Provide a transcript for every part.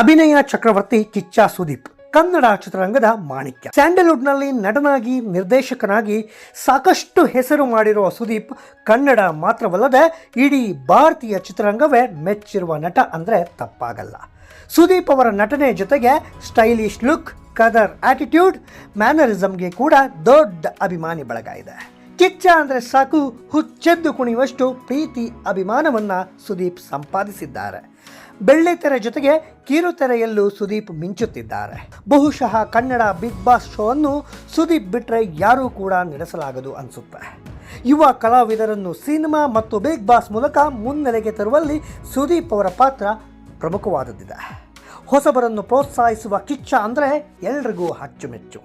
ಅಭಿನಯ ಚಕ್ರವರ್ತಿ ಕಿಚ್ಚ ಸುದೀಪ್, ಕನ್ನಡ ಚಿತ್ರರಂಗದ ಮಾಣಿಕ್ಯ. ಸ್ಯಾಂಡಲ್ವುಡ್ನಲ್ಲಿ ನಟನಾಗಿ, ನಿರ್ದೇಶಕನಾಗಿ ಸಾಕಷ್ಟು ಹೆಸರು ಮಾಡಿರುವ ಸುದೀಪ್ ಕನ್ನಡ ಮಾತ್ರವಲ್ಲದೆ ಇಡೀ ಭಾರತೀಯ ಚಿತ್ರರಂಗವೇ ಮೆಚ್ಚಿರುವ ನಟ ಅಂದರೆ ತಪ್ಪಾಗಲ್ಲ. ಸುದೀಪ್ ಅವರ ನಟನೆ ಜೊತೆಗೆ ಸ್ಟೈಲಿಶ್ ಲುಕ್, ಕದರ್ ಆಟಿಟ್ಯೂಡ್, ಮ್ಯಾನರಿಸಮ್ಗೆ ಕೂಡ ದೊಡ್ಡ ಅಭಿಮಾನಿ ಬಳಗ ಇದೆ ಕಿಚ್ಚ ಅಂದರೆ ಸಾಕು ಹುಚ್ಚೆದ್ದು ಕುಣಿಯುವಷ್ಟು ಪ್ರೀತಿ ಅಭಿಮಾನವನ್ನ ಸುದೀಪ್ ಸಂಪಾದಿಸಿದ್ದಾರೆ. ಬೆಳ್ಳಿತೆರೆ ಜೊತೆಗೆ ಕಿರುತೆರೆಯಲ್ಲೂ ಸುದೀಪ್ ಮಿಂಚುತ್ತಿದ್ದಾರೆ. ಬಹುಶಃ ಕನ್ನಡ ಬಿಗ್ ಬಾಸ್ ಶೋ ಅನ್ನು ಸುದೀಪ್ ಬಿಟ್ಟರೆ ಯಾರೂ ಕೂಡ ನಡೆಸಲಾಗದು ಅನಿಸುತ್ತೆ. ಯುವ ಕಲಾವಿದರನ್ನು ಸಿನಿಮಾ ಮತ್ತು ಬಿಗ್ ಬಾಸ್ ಮೂಲಕ ಮುನ್ನೆಲೆಗೆ ತರುವಲ್ಲಿ ಸುದೀಪ್ ಅವರ ಪಾತ್ರ ಪ್ರಮುಖವಾದದ್ದಿದೆ. ಹೊಸಬರನ್ನು ಪ್ರೋತ್ಸಾಹಿಸುವ ಕಿಚ್ಚ ಅಂದರೆ ಎಲ್ರಿಗೂ ಅಚ್ಚುಮೆಚ್ಚು.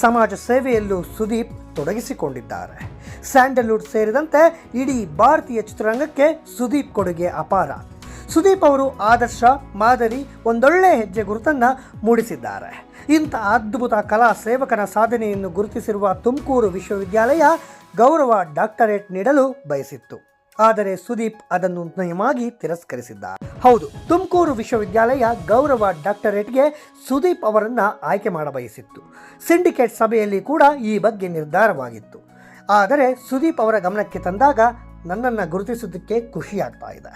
ಸಮಾಜ ಸೇವೆಯಲ್ಲೂ ಸುದೀಪ್ ತೊಡಗಿಸಿಕೊಂಡಿದ್ದಾರೆ. ಸ್ಯಾಂಡಲ್ವುಡ್ ಸೇರಿದಂತೆ ಇಡೀ ಭಾರತೀಯ ಚಿತ್ರರಂಗಕ್ಕೆ ಸುದೀಪ್ ಕೊಡುಗೆ ಅಪಾರ. ಸುದೀಪ್ ಅವರು ಆದರ್ಶ, ಮಾದರಿ, ಒಂದೊಳ್ಳೆ ಹೆಜ್ಜೆ ಗುರುತನ್ನು ಮೂಡಿಸಿದ್ದಾರೆ. ಇಂಥ ಅದ್ಭುತ ಕಲಾ ಸೇವಕನ ಸಾಧನೆಯನ್ನು ಗುರುತಿಸಿರುವ ತುಮಕೂರು ವಿಶ್ವವಿದ್ಯಾಲಯ ಗೌರವ ಡಾಕ್ಟರೇಟ್ ನೀಡಲು ಬಯಸಿತ್ತು. ಆದರೆ ಸುದೀಪ್ ಅದನ್ನು ನಯವಾಗಿ ತಿರಸ್ಕರಿಸಿದ್ದ ಹೌದು, ತುಮಕೂರು ವಿಶ್ವವಿದ್ಯಾಲಯ ಗೌರವ ಡಾಕ್ಟರೇಟ್ಗೆ ಸುದೀಪ್ ಅವರನ್ನು ಆಯ್ಕೆ ಮಾಡಬಯಸಿತ್ತು. ಸಿಂಡಿಕೇಟ್ ಸಭೆಯಲ್ಲಿ ಕೂಡ ಈ ಬಗ್ಗೆ ನಿರ್ಧಾರವಾಗಿತ್ತು. ಆದರೆ ಸುದೀಪ್ ಅವರ ಗಮನಕ್ಕೆ ತಂದಾಗ ನನ್ನನ್ನು ಗುರುತಿಸುವುದಕ್ಕೆ ಖುಷಿಯಾಗ್ತಾ ಇದೆ.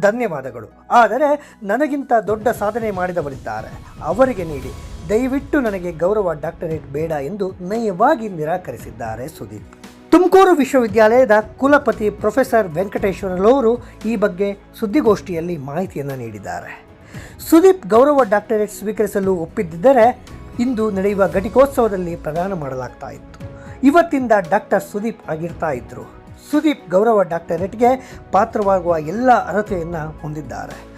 ಧನ್ಯವಾದಗಳು. ಆದರೆ ನನಗಿಂತ ದೊಡ್ಡ ಸಾಧನೆ ಮಾಡಿದವರಿದ್ದಾರೆ. ಅವರಿಗೆ ನೀಡಿ. ದಯವಿಟ್ಟು ನನಗೆ ಗೌರವ ಡಾಕ್ಟರೇಟ್ ಬೇಡ ಎಂದು ನಯವಾಗಿ ನಿರಾಕರಿಸಿದ್ದಾರೆ ಸುದೀಪ್ ತುಮಕೂರು ವಿಶ್ವವಿದ್ಯಾಲಯದ ಕುಲಪತಿ ಪ್ರೊಫೆಸರ್ ವೆಂಕಟೇಶ್ವರಲವರು ಈ ಬಗ್ಗೆ ಸುದ್ದಿಗೋಷ್ಠಿಯಲ್ಲಿ ಮಾಹಿತಿಯನ್ನು ನೀಡಿದ್ದಾರೆ. ಸುದೀಪ್ ಗೌರವ ಡಾಕ್ಟರೇಟ್ ಸ್ವೀಕರಿಸಲು ಒಪ್ಪಿದ್ದರೆ ಇಂದು ನಡೆಯುವ ಘಟಿಕೋತ್ಸವದಲ್ಲಿ ಪ್ರದಾನ ಮಾಡಲಾಗ್ತಾ ಇತ್ತು. ಇವತ್ತಿಂದ ಡಾಕ್ಟರ್ ಸುದೀಪ್ ಆಗಿರ್ತಾ ಇದ್ರು. ಸುದೀಪ್ ಗೌರವ ಡಾಕ್ಟರೇಟ್ಗೆ ಪಾತ್ರವಾಗುವ ಎಲ್ಲ ಅರ್ಹತೆಯನ್ನು ಹೊಂದಿದ್ದಾರೆ.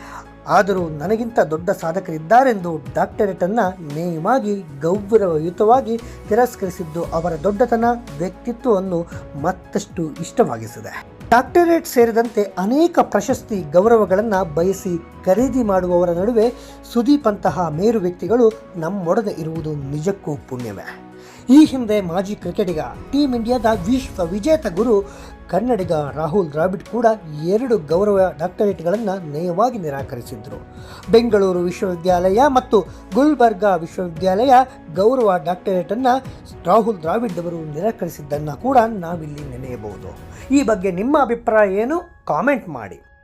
ಆದರೂ ನನಗಿಂತ ದೊಡ್ಡ ಸಾಧಕರಿದ್ದಾರೆಂದು ಡಾಕ್ಟರೇಟನ್ನು ನೇಮಾಗಿ ಗೌರವಯುತವಾಗಿ ತಿರಸ್ಕರಿಸಿದ್ದು ಅವರ ದೊಡ್ಡತನ ವ್ಯಕ್ತಿತ್ವವನ್ನು ಮತ್ತಷ್ಟು ಇಷ್ಟವಾಗಿಸಿದೆ. ಡಾಕ್ಟರೇಟ್ ಸೇರಿದಂತೆ ಅನೇಕ ಪ್ರಶಸ್ತಿ ಗೌರವಗಳನ್ನು ಬಯಸಿ ಖರೀದಿ ಮಾಡುವವರ ನಡುವೆ ಸುದೀಪ್ ಅಂತಹ ಮೇರು ವ್ಯಕ್ತಿಗಳು ನಮ್ಮೊಡನೆ ಇರುವುದು ನಿಜಕ್ಕೂ ಪುಣ್ಯವೇ. ಈ ಹಿಂದೆ ಮಾಜಿ ಕ್ರಿಕೆಟಿಗ ಟೀಮ್ ಇಂಡಿಯಾದ ವಿಶ್ವ ವಿಜೇತ ಗುರು ಕನ್ನಡಿಗ ರಾಹುಲ್ ದ್ರಾವಿಡ್ ಕೂಡ ಎರಡು ಗೌರವ ಡಾಕ್ಟರೇಟ್ಗಳನ್ನು ನಯವಾಗಿ ನಿರಾಕರಿಸಿದ್ರು. ಬೆಂಗಳೂರು ವಿಶ್ವವಿದ್ಯಾಲಯ ಮತ್ತು ಗುಲ್ಬರ್ಗಾ ವಿಶ್ವವಿದ್ಯಾಲಯ ಗೌರವ ಡಾಕ್ಟರೇಟನ್ನು ರಾಹುಲ್ ದ್ರಾವಿಡ್ ಅವರು ನಿರಾಕರಿಸಿದ್ದನ್ನು ಕೂಡ ನಾವಿಲ್ಲಿ ನೆನೆಯಬಹುದು. ಈ ಬಗ್ಗೆ ನಿಮ್ಮ ಅಭಿಪ್ರಾಯ ಏನು? ಕಾಮೆಂಟ್ ಮಾಡಿ.